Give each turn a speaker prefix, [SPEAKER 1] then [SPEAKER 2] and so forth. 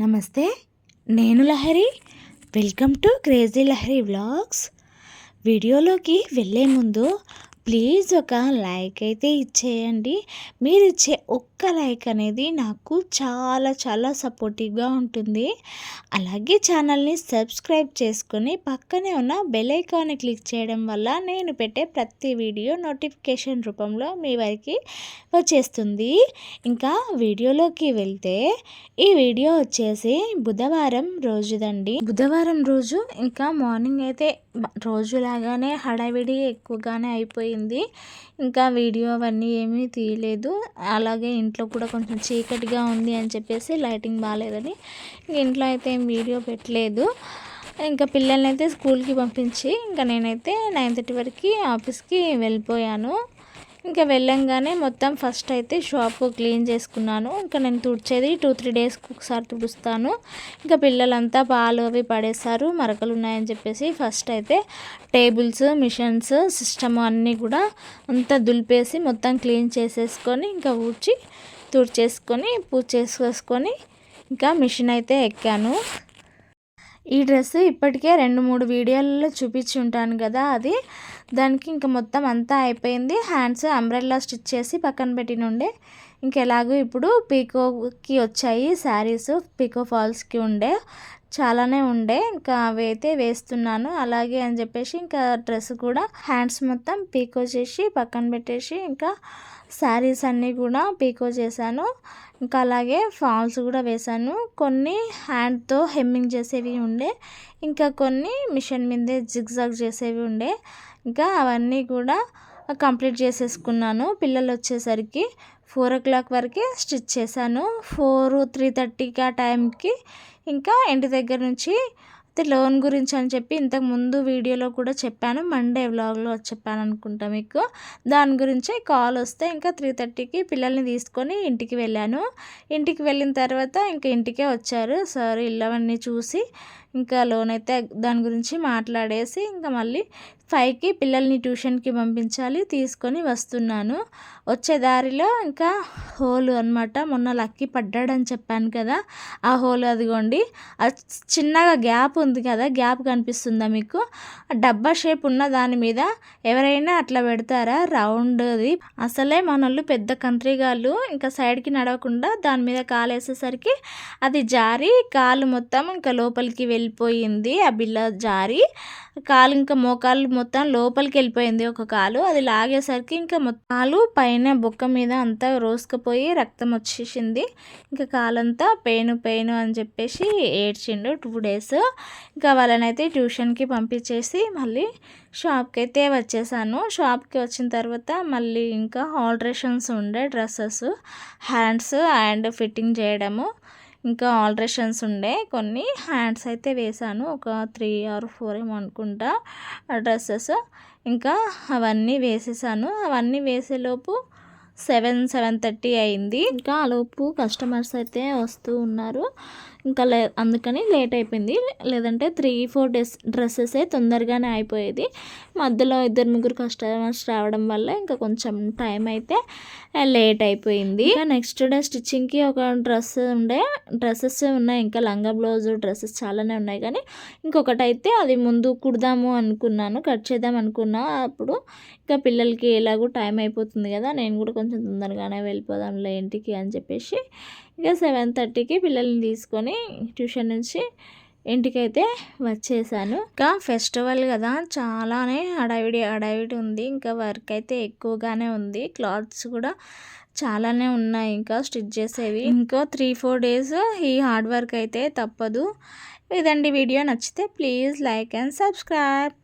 [SPEAKER 1] నమస్తే నేను Lahari. Welcome to crazy Lahari vlogs వీడియోలోకి వెళ్ళే ముందు ప్లీజ్ ఒక లైక్ అయితే ఇచ్చేయండి. మీరు ఇచ్చే ఒక్క లైక్ అనేది నాకు చాలా చాలా సపోర్టివ్గా ఉంటుంది. అలాగే ఛానల్ని సబ్స్క్రైబ్ చేసుకొని పక్కనే ఉన్న బెల్ ఐకాన్ని క్లిక్ చేయడం వల్ల నేను పెట్టే ప్రతి వీడియో నోటిఫికేషన్ రూపంలో మీ వారికి వచ్చేస్తుంది. ఇంకా వీడియోలోకి వెళ్తే ఈ వీడియో వచ్చేసి బుధవారం రోజుదండి. బుధవారం రోజు ఇంకా మార్నింగ్ అయితే రోజులాగానే హడావిడి ఎక్కువగానే అయిపోయింది. ఇంకా వీడియో అవన్నీ ఏమీ తీయలేదు. అలాగే ఇంట్లో కూడా కొంచెం చీకటిగా ఉంది అని చెప్పేసి లైటింగ్ బాగాలేదని ఇంట్లో అయితే ఏం వీడియో పెట్టలేదు. ఇంకా పిల్లల్ని అయితే స్కూల్కి పంపించి ఇంకా నేనైతే నైన్ థర్టీ వరకు ఆఫీస్కి వెళ్ళిపోయాను. ఇంకా వెళ్ళంగానే మొత్తం ఫస్ట్ అయితే షాప్ క్లీన్ చేసుకున్నాను. ఇంకా నేను తుడిచేది టూ త్రీ డేస్కి ఒకసారి తుడుస్తాను. ఇంకా పిల్లలంతా పాలు అవి పడేశారు మరకలు ఉన్నాయని చెప్పేసి ఫస్ట్ అయితే టేబుల్స్ మిషన్స్ సిస్టమ్ అన్నీ కూడా అంతా దులిపేసి మొత్తం క్లీన్ చేసేసుకొని ఇంకా ఊడ్చి తుడిచేసుకొని పూజ చేసుకొని ఇంకా మిషన్ అయితే ఎక్కాను. ఈ డ్రెస్ ఇప్పటికే రెండు మూడు వీడియోలలో చూపించి ఉంటాను కదా అది. దానికి ఇంకా మొత్తం అంతా అయిపోయింది. హ్యాండ్స్ అంబ్రెల్లా స్టిచ్ చేసి పక్కన పెట్టినుండే ఇంకెలాగో ఇప్పుడు పీకోకి వచ్చాయి శారీస్ పీకో ఫాల్స్కి ఉండే. చాలానే ఉండే. ఇంకా అవి అయితే వేస్తున్నాను. అలాగే అని చెప్పేసి ఇంకా డ్రెస్ కూడా హ్యాండ్స్ మొత్తం పీకో చేసి పక్కన పెట్టేసి ఇంకా శారీస్ అన్నీ కూడా పీకో చేశాను. ఇంకా అలాగే ఫాల్స్ కూడా వేశాను. కొన్ని హ్యాండ్తో హెమ్మింగ్ చేసేవి ఉండే. ఇంకా కొన్ని మిషన్ మీదే జిగ్జాగ్ చేసేవి ఉండే. ఇంకా అవన్నీ కూడా కంప్లీట్ చేసేసుకున్నాను. పిల్లలు వచ్చేసరికి ఫోర్ ఓ క్లాక్ వరకే స్టిచ్ చేశాను. ఫోర్ త్రీ థర్టీకి ఆ టైంకి ఇంకా ఇంటి దగ్గర నుంచి అయితే లోన్ గురించి అని చెప్పి ఇంతకు ముందు వీడియోలో కూడా చెప్పాను. మండే వ్లాగ్లో చెప్పాను అనుకుంటా మీకు. దాని గురించి కాల్ వస్తే ఇంకా త్రీ థర్టీకి పిల్లల్ని తీసుకొని ఇంటికి వెళ్ళాను. ఇంటికి వెళ్ళిన తర్వాత ఇంకా ఇంటికే వచ్చారు. సార్ ఇల్లవన్నీ చూసి ఇంకా లోన్ అయితే దాని గురించి మాట్లాడేసి ఇంకా మళ్ళీ ఫైవ్కి పిల్లల్ని ట్యూషన్కి పంపించాలి తీసుకొని వస్తున్నాను. వచ్చే దారిలో ఇంకా హోల్ అనమాట మొన్న లక్కీ పడ్డాడని చెప్పాను కదా ఆ హోల్ అదిగోండి. చిన్నగా గ్యాప్ ఉంది కదా గ్యాప్ కనిపిస్తుందా మీకు? డబ్బా షేప్ ఉన్న దాని మీద ఎవరైనా అట్లా పెడతారా? రౌండ్ది. అసలే మనోళ్ళు పెద్ద కంట్రీ కంట్రీగాళ్ళు ఇంకా సైడ్కి నడవకుండా దాని మీద కాలు వేసేసరికి అది జారి కాలు మొత్తం ఇంకా లోపలికి వెళ్ళిపోయింది ఆ బిల్ల జారి. కాలు ఇంకా మోకాలు మొత్తం లోపలికి వెళ్ళిపోయింది ఒక కాలు. అది లాగేసరికి ఇంకా కాలు పైన బొక్క మీద అంతా రోసుకుపోయి రక్తం వచ్చేసింది. ఇంకా కాలంతా పెయిన్ పెయిన్ అని చెప్పేసి ఏడ్చిండు టూ డేస్. ఇంకా వాళ్ళనైతే ట్యూషన్కి పంపించేసి మళ్ళీ షాప్కి అయితే వచ్చేసాను. షాప్కి వచ్చిన తర్వాత మళ్ళీ ఇంకా ఆల్ట్రేషన్స్ ఉండే డ్రెస్సెస్ హ్యాండ్స్ అండ్ ఫిట్టింగ్ చేయడము. ఇంకా ఆల్ట్రేషన్స్ ఉండే కొన్ని హ్యాండ్స్ అయితే వేశాను. ఒక త్రీ ఆర్ ఫోర్ ఏమో అనుకుంటా డ్రెస్సెస్. ఇంకా అవన్నీ వేసేసాను. అవన్నీ వేసేలోపు సెవెన్ సెవెన్ థర్టీ అయింది. ఇంకా ఆలోపు కస్టమర్స్ అయితే వస్తూ ఉన్నారు. ఇంకా లే అందుకని లేట్ అయిపోయింది. లేదంటే త్రీ ఫోర్ డేస్ డ్రెస్సెసే తొందరగానే అయిపోయేది. మధ్యలో ఇద్దరు ముగ్గురు కస్టమర్స్ రావడం వల్ల ఇంకా కొంచెం టైం అయితే లేట్ అయిపోయింది. ఇంకా నెక్స్ట్ డే స్టిచ్చింగ్కి ఒక డ్రెస్ ఉండే డ్రెస్సెస్ ఉన్నాయి. ఇంకా లంగా బ్లౌజ్ డ్రెస్సెస్ చాలానే ఉన్నాయి. కానీ ఇంకొకటి అయితే అది ముందు కుడదాము అనుకున్నాను కట్ చేద్దాం అనుకున్నా. అప్పుడు ఇంకా పిల్లలకి ఎలాగో టైం అయిపోతుంది కదా నేను కూడా కొంచెం తొందరగానే వెళ్ళిపోదాంలే ఇంటికి అని చెప్పేసి ఇంకా సెవెన్ థర్టీకి పిల్లల్ని తీసుకొని తీసుకొని ట్యూషన్ నుంచి ఇంటికైతే వచ్చేసాను. ఇంకా ఫెస్టివల్ కదా చాలానే హడావిడి హడావిడి ఉంది. ఇంకా వర్క్ అయితే ఎక్కువగానే ఉంది. క్లాత్స్ కూడా చాలానే ఉన్నాయి. ఇంకా స్టిచ్ చేసేవి ఇంకో త్రీ ఫోర్ డేస్ ఈ హార్డ్ వర్క్ అయితే తప్పదు. ఇదండి వీడియో నచ్చితే ప్లీజ్ లైక్ అండ్ సబ్స్క్రైబ్.